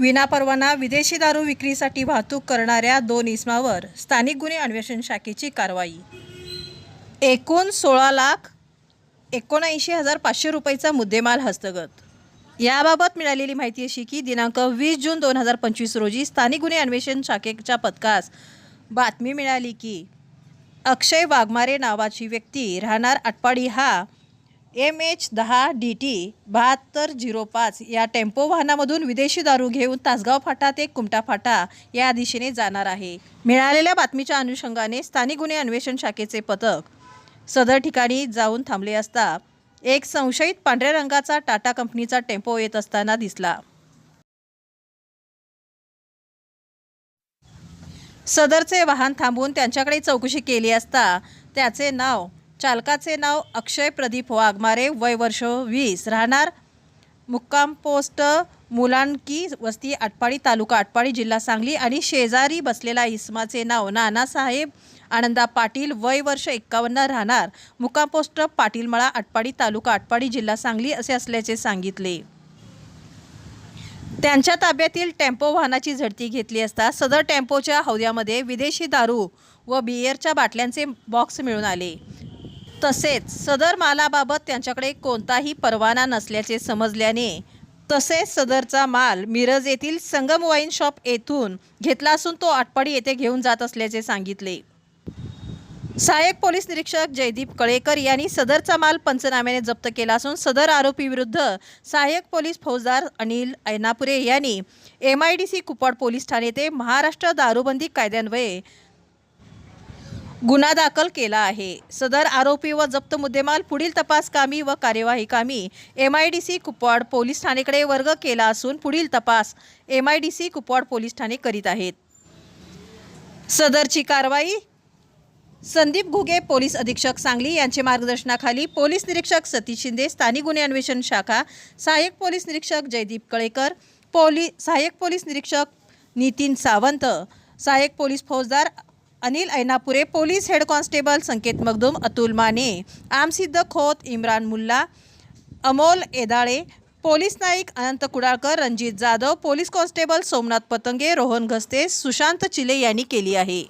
विनापरवाना विदेशी दारू विक्रीसाठी वाहतूक करणाऱ्या दोन इसमावर स्थानिक गुन्हे अन्वेषण शाखेची कारवाई. एकूण सोळा लाख एकोणऐंशी हजार पाचशे रुपयेचा मुद्देमाल हस्तगत. याबाबत मिळालेली माहिती अशी की दिनांक वीस जून दोन हजार पंचवीस रोजी स्थानिक गुन्हे अन्वेषण शाखेच्या पथकास बातमी मिळाली की अक्षय वाघमारे नावाची व्यक्ती राहणार आटपाडी हा एम एच दहा डी टी बहात्तर झिरो पाच या टेम्पो वाहनामधून विदेशी दारू घेऊन तासगाव फाटा ते कुमटा फाटा या दिशेने जाणार आहे. मिळालेल्या बातमीच्या अनुषंगाने स्थानिक गुन्हे अन्वेषण शाखेचे पथक सदर ठिकाणी जाऊन थांबले असता एक संशयित पांढऱ्या रंगाचा टाटा कंपनीचा टेम्पो येत असताना दिसला. सदरचे वाहन थांबवून त्यांच्याकडे चौकशी केली असता त्याचे नाव चालकाचे नाव अक्षय प्रदीप वाघमारे वय वर्ष वीस. राहणार मुक्काम पोस्ट मुलांकी वस्ती आटपाडी तालुका आटपाडी जिल्हा सांगली आणि शेजारी बसलेला इस्माचे नाव नानासाहेब आनंदा पाटील वय वर्ष एक्कावन्न. राहणार मुक्काम पोस्ट पाटीलमळा आटपाडी तालुका आटपाडी जिल्हा सांगली असे असल्याचे सांगितले. त्यांच्या ताब्यातील टेम्पो वाहनाची झडती घेतली असता सदर टेम्पोच्या हौद्यामध्ये विदेशी दारू व बियरच्या बाटल्यांचे बॉक्स मिळून आले. तसेच सदर मालाबाबत त्यांच्याकडे कोणताही परवाना नसल्याचे समजल्याने तसेच सदरचा माल मिरज येथील संगम वाईन शॉप येथून घेतला असून तो आटपाडी येथे घेऊन जात असल्याचे सांगितले. सहाय्यक पोलीस निरीक्षक जयदीप कळेकर यांनी सदरचा माल पंचनाम्याने जप्त केला असून सदर आरोपी विरुद्ध सहाय्यक पोलीस फौजदार अनिल ऐनापुरे यांनी M I D C Kupwad police Thane ते महाराष्ट्र दारूबंदी कायद्यान्वये गुन्हा दाखल केला आहे. सदर आरोपी व जप्त मुद्देमाल पुढील तपास कामी व कार्यवाही कामी. M I D C Kupwad police ठाणेकडे वर्ग केला असून पुढील तपास M I D C Kupwad police Thane करीत आहेत. सदरची कारवाई? संदीप घुगे पोलीस अधीक्षक सांगली यांच्या मार्गदर्शनाखाली पोलीस निरीक्षक सतीश शिंदे स्थानिक गुन्हे अन्वेषण शाखा सहाय्यक पोलीस निरीक्षक जयदीप कळेकर पोली सहाय्यक पोलीस निरीक्षक नितीन सावंत सहाय्यक पोलीस फौजदार Anil Ainapure police head constable Sanket Magdum Atul Mane Amsiddha Khot Imran Mulla Amol Edale police Naik Anant Kudalkar Ranjit Jadhav police constable Somnath Patange Rohan Ghaste Sushant Chile यांनी केली आहे.